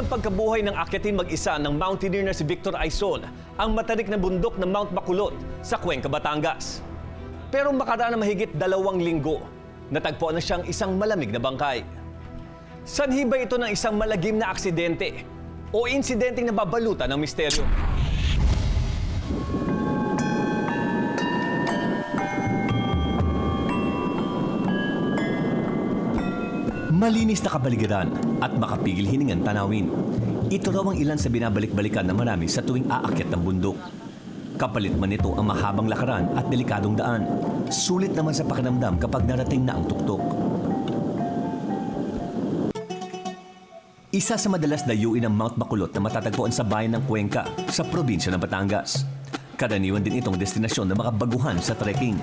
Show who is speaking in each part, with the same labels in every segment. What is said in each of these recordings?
Speaker 1: ng pagkabuhay ng akyatin mag-isa ng mountaineer na si Victor Aison ang matarik na bundok ng Mount Bacolod sa Cuenca, Batangas. Pero makaraan na mahigit dalawang linggo, natagpuan na siyang isang malamig na bangkay. Sanhi ba ito ng isang malagim na aksidente o insidenteng nababalutan ng misteryo? Malinis na kabaligiran at makapigil hiningan tanawin. Ito raw ang ilan sa binabalik-balikan ng marami sa tuwing aakyat ng bundok. Kapalit man ito ang mahabang lakaran at delikadong daan. Sulit naman sa pakiramdam kapag narating na ang tuktok. Isa sa madalas dayuin ng Mount Bacolod na matatagpuan sa bayan ng Cuenca sa probinsya ng Batangas. Karaniwan din itong destinasyon ng mga baguhan sa trekking.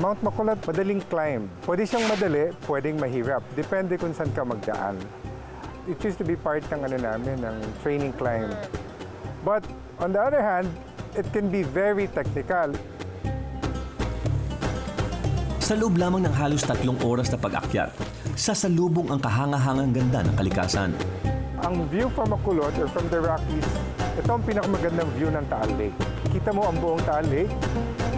Speaker 2: Mount Makulad, madaling climb. Pwede siyang madali, pwedeng mahirap. Depende kung saan ka magdaan. It used to be part ng ano namin, ng training climb. But on the other hand, it can be very technical.
Speaker 1: Sa loob lamang ng halos tatlong oras na pag-akyat, sasalubong ang kahangahangang ganda ng kalikasan.
Speaker 2: Ang view from Makulod or from the Rockies, ito ang pinakamagandang view ng Taal Lake. Kita mo ang buong Taal Lake,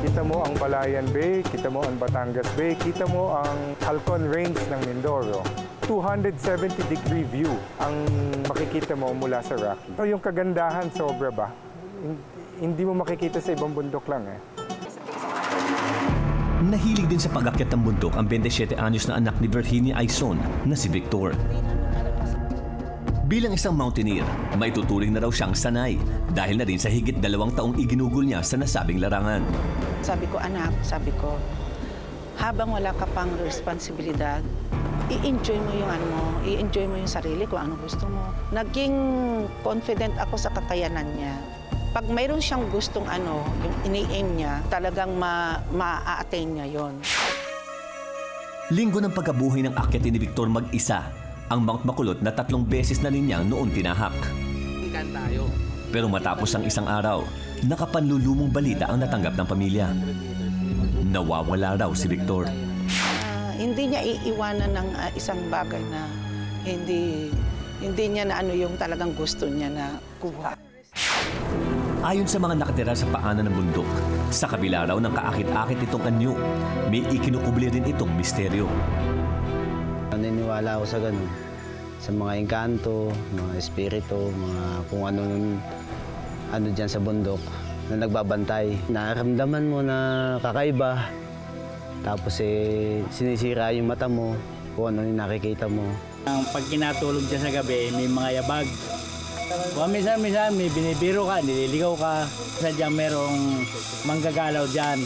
Speaker 2: kita mo ang Balayan Bay, kita mo ang Batangas Bay, kita mo ang Halcon Range ng Mindoro. 270 degree view ang makikita mo mula sa Rocky. So, yung kagandahan sobra ba? Hin- Hindi mo makikita sa ibang bundok lang eh.
Speaker 1: Nahilig din sa pag-akyat ng bundok ang 27 anyos na anak ni Virginia Aison na si Victor. Bilang isang mountaineer, may tuturing na raw siyang sanay dahil na rin sa higit dalawang taong iginugol niya sa nasabing larangan.
Speaker 3: Sabi ko, anak, sabi ko, habang wala ka pang responsibilidad, i-enjoy mo yung ano mo, i-enjoy mo yung sarili kung ano gusto mo. Naging confident ako sa kakayanan niya. Pag mayroon siyang gustong ano, yung ini-aim niya, talagang ma- ma-attain niya yon.
Speaker 1: Linggo ng pagkabuhay ng akyatin ni Victor mag-isa, ang Mount Bacolod na tatlong beses na rin noon tinahak. Pero matapos ang isang araw, nakapanlulumong balita ang natanggap ng pamilya. Nawawala raw si Victor.
Speaker 3: Ah, hindi niya iiwanan ng ah, isang bagay na hindi hindi niya na ano yung talagang gusto niya na kuha.
Speaker 1: Ayon sa mga nakatira sa paanan ng bundok, sa kabila raw ng kaakit-akit itong anyo, may ikinukubli rin itong misteryo.
Speaker 4: Naniniwala ako sa ganun. Sa mga engkanto, mga espiritu, mga kung ano ano diyan sa bundok na nagbabantay. Nararamdaman mo na kakaiba. Tapos eh, sinisira yung mata mo, kung ano yung nakikita mo.
Speaker 5: Ang pag kinatulog dyan sa gabi, may mga yabag. Kung minsan-minsan may binibiro ka, nililigaw ka, sadyang merong manggagalaw dyan.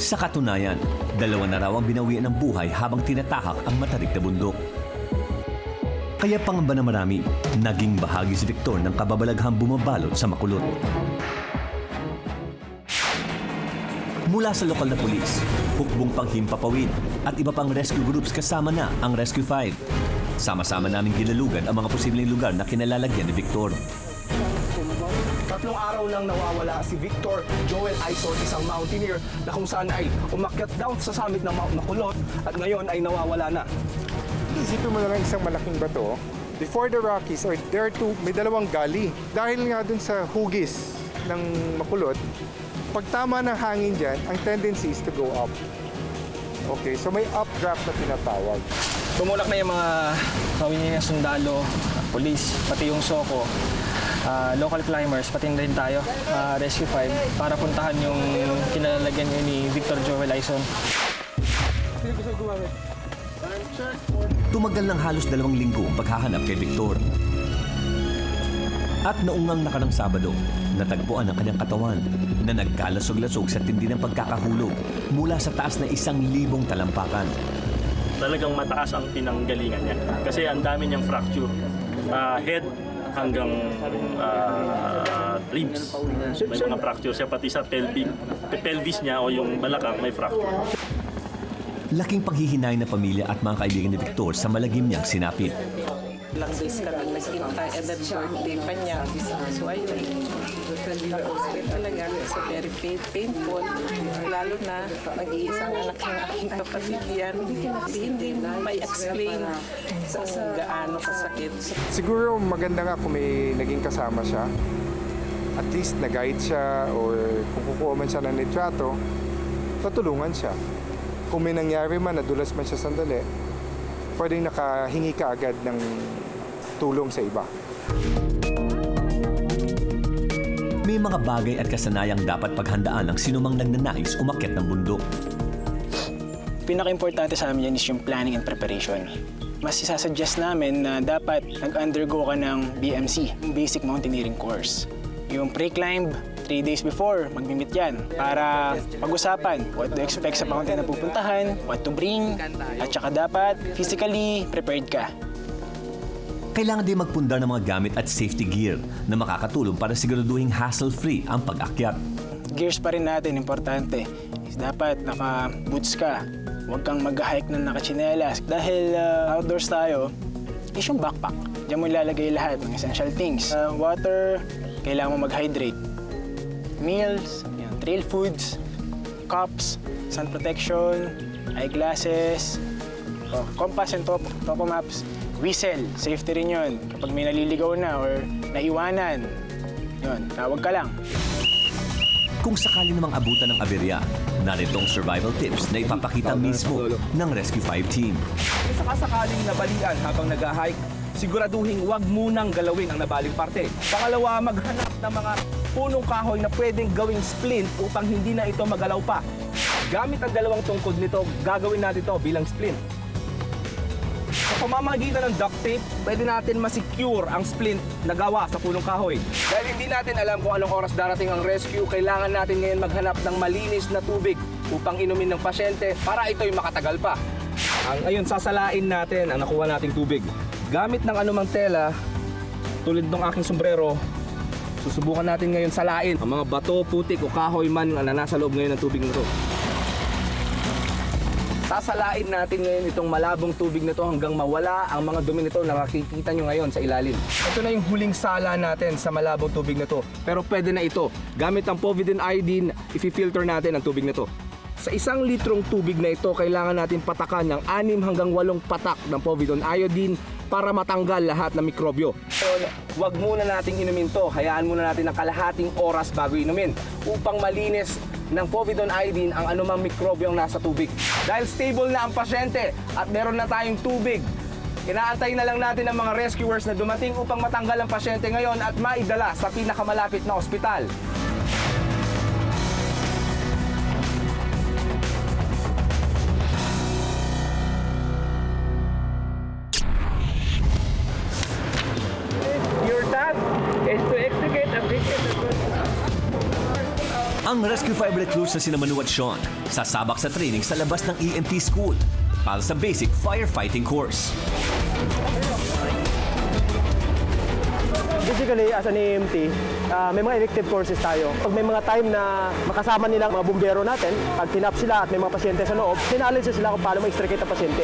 Speaker 1: Sa katunayan, dalawa na raw ang binawian ng buhay habang tinatahak ang matarik na bundok. Kaya pangamba na marami, naging bahagi si Victor ng kababalaghang bumabalot sa makulot. Mula sa lokal na pulis, hukbong panghimpapawid at iba pang rescue groups kasama na ang Rescue 5. Sama-sama naming ginalugan ang mga posibleng lugar na kinalalagyan ni Victor.
Speaker 6: Tatlong araw lang nawawala si Victor Joel Aison, isang mountaineer na kung saan ay umakyat down sa summit ng Mount Makulot at ngayon ay nawawala na.
Speaker 2: Isipin mo na lang isang malaking bato. Before the Rockies, or there are two, may dalawang gali. Dahil nga dun sa hugis ng makulot, pag tama ng hangin dyan, ang tendency is to go up. Okay, so may updraft na tinatawag.
Speaker 6: Tumulak na yung mga kawin niya sundalo, police, pati yung Soko, ah, local climbers, pati na rin tayo, ah, Rescue 5, para puntahan yung kinalalagyan niyo ni Victor Joel Aison.
Speaker 1: Tumagal ng halos dalawang linggo ang paghahanap kay Victor. At noong ang nakarang Sabado, natagpuan ang kanyang katawan na nagkalasog-lasog sa tindi ng pagkakahulog mula sa taas na isang libong talampakan.
Speaker 7: talagang mataas ang pinanggalingan niya. Kasi ang dami niyang fracture. Ah, head hanggang ah, ribs. May mga fracture siya pati sa pelvic, pelvis niya o yung balakang may fracture.
Speaker 1: Laking panghihinay ng pamilya at mga kaibigan ni Victor sa malagim niyang sinapit.
Speaker 8: Ilang days kami nagkita, and then birthday pa niya. So ayun, talaga so very pain, painful. Lalo na nag-iisang anak ng aking kapatid yan. Hindi, hindi may explain kung gaano kasakit.
Speaker 2: Siguro maganda nga kung may naging kasama siya. At least na-guide siya or kung kukuha man siya ng litrato, tutulungan siya. Kung may nangyari man, nadulas man siya sandali, pwedeng nakahingi ka agad ng tulong sa iba.
Speaker 1: May mga bagay at kasanayang dapat paghandaan ng sinumang nagnanais umakyat ng bundok.
Speaker 9: pinaka-importante sa amin yan is yung planning and preparation. Mas isasuggest namin na dapat nag-undergo ka ng BMC, yung Basic Mountaineering Course. Yung pre-climb, three days before, magmimit yan para pag-usapan what to expect sa mountain na pupuntahan, what to bring, at saka dapat physically prepared ka.
Speaker 1: Kailangan din magpundar ng mga gamit at safety gear na makakatulong para siguraduhing hassle-free ang pag-akyat.
Speaker 9: Gears pa rin natin, importante. Is dapat naka-boots ka. Huwag kang mag-hike na nakachinelas. Dahil uh, outdoors tayo, is yung backpack. Diyan mo ilalagay lahat ng essential things. Uh, water, kailangan mo mag-hydrate. Meals, yan, trail foods, cups, sun protection, eyeglasses, oh, compass and top, topo maps. Whistle, safety rin yun. Kapag may naliligaw na or naiwanan, yun, tawag ka lang.
Speaker 1: Kung sakali namang abutan ng aberya, naritong survival tips na ipapakita mismo ng Rescue 5 team.
Speaker 10: Kung sakasakaling nabalian habang nag-hike, siguraduhin huwag munang galawin ang nabaling parte. Pangalawa, maghanap ng mga punong kahoy na pwedeng gawing splint upang hindi na ito magalaw pa. Gamit ang dalawang tungkod nito, gagawin natin ito bilang splint. Sa pamamagitan ng duct tape, pwede natin masecure ang splint na gawa sa punong kahoy. Dahil hindi natin alam kung anong oras darating ang rescue, kailangan natin ngayon maghanap ng malinis na tubig upang inumin ng pasyente para ito'y makatagal pa. Ang ayun, sasalain natin ang nakuha nating tubig. Gamit ng anumang tela, tulad ng aking sombrero, susubukan natin ngayon salain ang mga bato, putik o kahoy man na nasa loob ngayon ng tubig na to. Sasalain natin ngayon itong malabong tubig na to hanggang mawala ang mga dumi nito na makikita nyo ngayon sa ilalim. Ito na yung huling sala natin sa malabong tubig na to. Pero pwede na ito. Gamit ang povidone iodine, i-filter natin ang tubig na to. Sa isang litrong tubig na ito, kailangan natin patakan ng 6 hanggang 8 patak ng povidone iodine para matanggal lahat ng mikrobyo. So, wag muna nating inumin to. Hayaan muna natin ng kalahating oras bago inumin upang malinis ng povidone iodine ang anumang mikrobyo ang nasa tubig. Dahil stable na ang pasyente at meron na tayong tubig, inaantay na lang natin ang mga rescuers na dumating upang matanggal ang pasyente ngayon at maidala sa pinakamalapit na ospital.
Speaker 1: Ang Rescue 5 recruits na sina Manu at Sean sasabak sa training sa labas ng EMT school para sa basic firefighting course.
Speaker 11: Basically, as an EMT, ah, may mga elective courses tayo. Pag may mga time na makasama nila mga bumbero natin, pag tinap sila at may mga pasyente sa loob, sinalisa sila kung paano ma-extricate ang pasyente.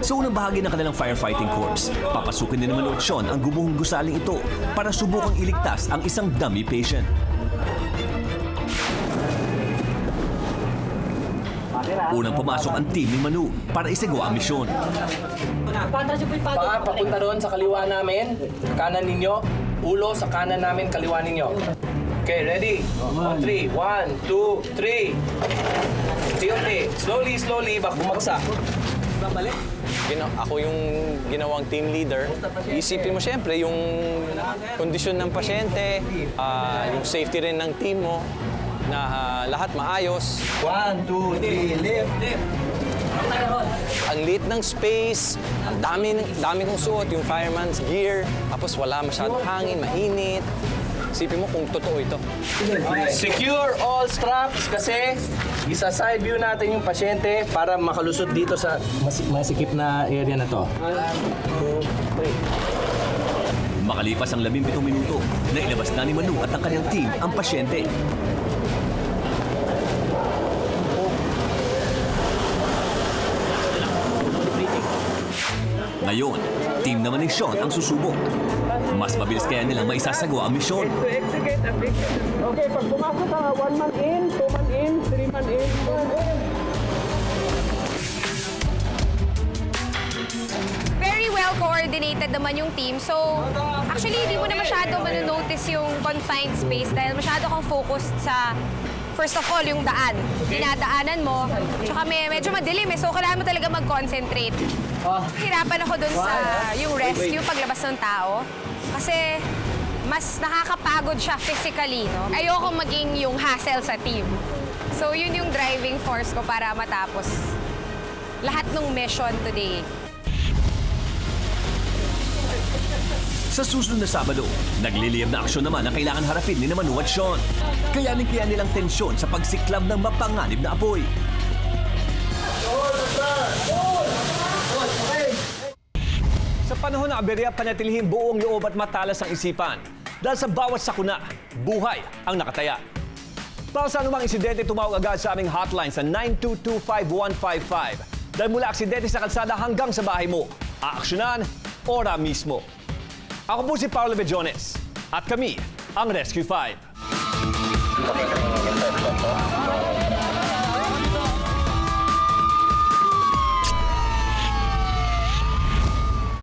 Speaker 1: Sa unang bahagi ng kanilang firefighting course, papasukin din naman Sean ang gumuhong gusaling ito para subukang iligtas ang isang dummy patient. Unang pumasok ang team ni Manu para isagawa ang misyon.
Speaker 10: Paa, papunta doon sa kaliwa namin, kanan ninyo. Ulo sa kanan namin, kaliwa ninyo. Okay, ready? On three. One, two, three. Unti-unti. Slowly, slowly, bak bumagsak.
Speaker 12: Gina- ako yung ginawang team leader. Isipin mo siyempre yung kondisyon ng pasyente, ah, yung safety rin ng team mo, na ah, lahat maayos.
Speaker 10: One, two, three, lift, lift.
Speaker 12: Ang liit ng space, ang dami, dami kong suot, yung fireman's gear, tapos wala masyadong hangin, mainit. Isipin mo kung totoo ito.
Speaker 10: Secure all straps kasi isa side view natin yung pasyente para makalusot dito sa mas- masikip na area na to.
Speaker 1: Makalipas ang 17 minuto, nailabas na ni Manu at ang kanyang team ang pasyente. Ngayon, team naman ni Sean ang susubok. Mas mabilis kaya nilang maisasagawa ang misyon.
Speaker 11: Okay, pag pumasok ka, one man in, two man in, three man in, four man in.
Speaker 13: very well coordinated naman yung team. So, actually, hindi mo na masyado manonotice yung confined space dahil masyado kang focused sa First of all, yung daan. Dinadaanan mo. Tsaka may, medyo madilim eh. So, kailangan mo talaga mag-concentrate. Hirapan ako dun sa yung rescue, paglabas ng tao. Kasi mas nakakapagod siya physically, no? Ayoko maging yung hassle sa team. So, yun yung driving force ko para matapos lahat ng mission today.
Speaker 1: Sa susunod na Sabado, nagliliyab na aksyon naman ang kailangan harapin ni Manu at Sean. Kayanin kaya nilang tensyon sa pagsiklab ng mapanganib na apoy. Sa panahon ng aberya, panatilihing buong loob at matalas ang isipan. Dahil sa bawat sakuna, buhay ang nakataya. Para sa anumang insidente, tumawag agad sa aming hotline sa 9225155. Dahil mula aksidente sa kalsada hanggang sa bahay mo, aaksyonan, ora mismo. Ako po si Paolo Bejones at kami ang Rescue 5.